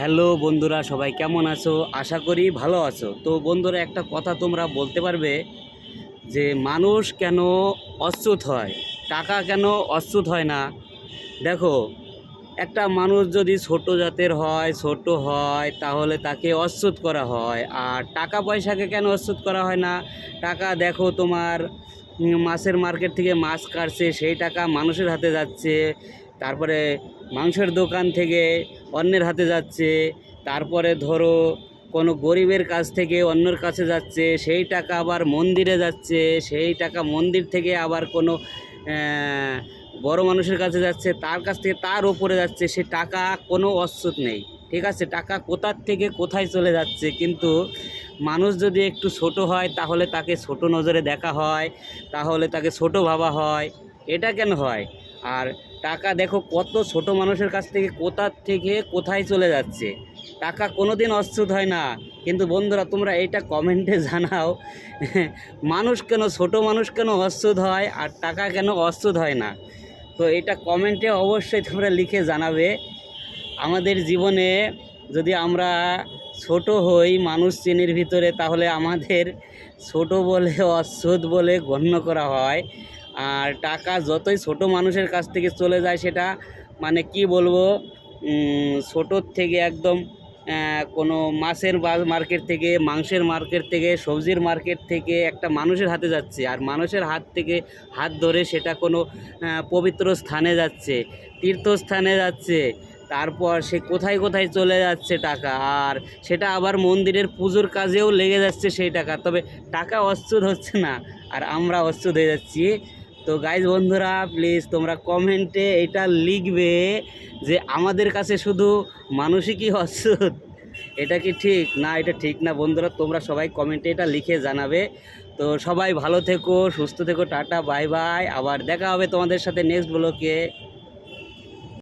Hello বন্ধুরা, সবাই কেমন আছো? আশা করি ভালো আছো। তো বন্ধুরা, একটা কথা তোমরা বলতে পারবে যে, মানুষ কেন অচ্যুত হয়? টাকা কেন অচ্যুত হয় না? দেখো, একটা মানুষ যদি ছোট জাতের হয়, ছোট হয়, তাহলে তাকে অচ্যুত করা হয়। আর টাকা পয়সাকে কেন অচ্যুত করা হয় না? টাকা দেখো তোমার মাছের মার্কেট থেকে মাছ কাটছে, সেই টাকা মানুষের হাতে যাচ্ছে। তারপরে মাংসের দোকান থেকে অন্যের হাতে যাচ্ছে, তারপরে ধরো কোনো গরিবের কাছ থেকে অন্যের কাছে যাচ্ছে, সেই টাকা আবার মন্দিরে যাচ্ছে, সেই টাকা মন্দির থেকে আবার কোনো বড় মানুষের কাছে যাচ্ছে, তার কাছ থেকে তার ওপরে যাচ্ছে, সে টাকা কোনো অচ্যুত নেই, ঠিক আছে? টাকা কোথার থেকে কোথায় চলে যাচ্ছে? কিন্তু মানুষ যদি একটু ছোট হয়, তাহলে তাকে ছোট নজরে দেখা হয়, তাহলে তাকে ছোট ভাবা হয়, এটা কেন হয়? আর টাকা দেখো কত ছোট মানুষের কাছ থেকে, কোথার থেকে, কোথায় চলে যাচ্ছে। টাকা কোনো দিন অচ্যুত হয় না। কিন্তু বন্ধুরা, তোমরা এটা কমেন্টে জানাও, মানুষ কেন ছোট মানুষ কেন অচ্যুত হয় আর টাকা কেন অচ্যুত হয় না? তো এটা কমেন্টে অবশ্যই তোমরা লিখে জানাবে। আমাদের জীবনে যদি আমরা ছোট হই, মানুষ শ্রেণির ভিতরে, তাহলে আমাদের ছোট বলে, অচ্যুত বলে গণ্য করা হয়। আর টাকা যতই ছোট মানুষের কাছ থেকে চলে যায় সেটা মানে কি বলব ছোটোর থেকে একদম কোনো মাছের মার্কেট থেকে, মাংসের মার্কেট থেকে, সবজির মার্কেট থেকে একটা মানুষের হাতে যাচ্ছে। আর মানুষের হাত থেকে হাত ধরে সেটা কোনো পবিত্র স্থানে যাচ্ছে, তীর্থস্থানে যাচ্ছে, তারপর সে কোথায় কোথায় চলে যাচ্ছে টাকা। আর সেটা আবার মন্দিরের পুজোর কাজেও লেগে যাচ্ছে সেই টাকা। তবে টাকা অচ্যুত হচ্ছে না, আর আমরা অচ্যুত হয়ে যাচ্ছি। তো গাইজ বন্ধুরা প্লিজ তোমরা কমেন্টে এটা লিখবে যে আমাদের কাছে শুধু মানুষই কি অসুদ এটা কি ঠিক? না, এটা ঠিক না, বন্ধুরা, তোমরা সবাই কমেন্টে এটা লিখে জানাবে। তো সবাই ভালো থেকো, সুস্থ থেকো, টাটা বাই বাই আবার দেখা হবে তোমাদের সাথে নেক্সট ব্লকে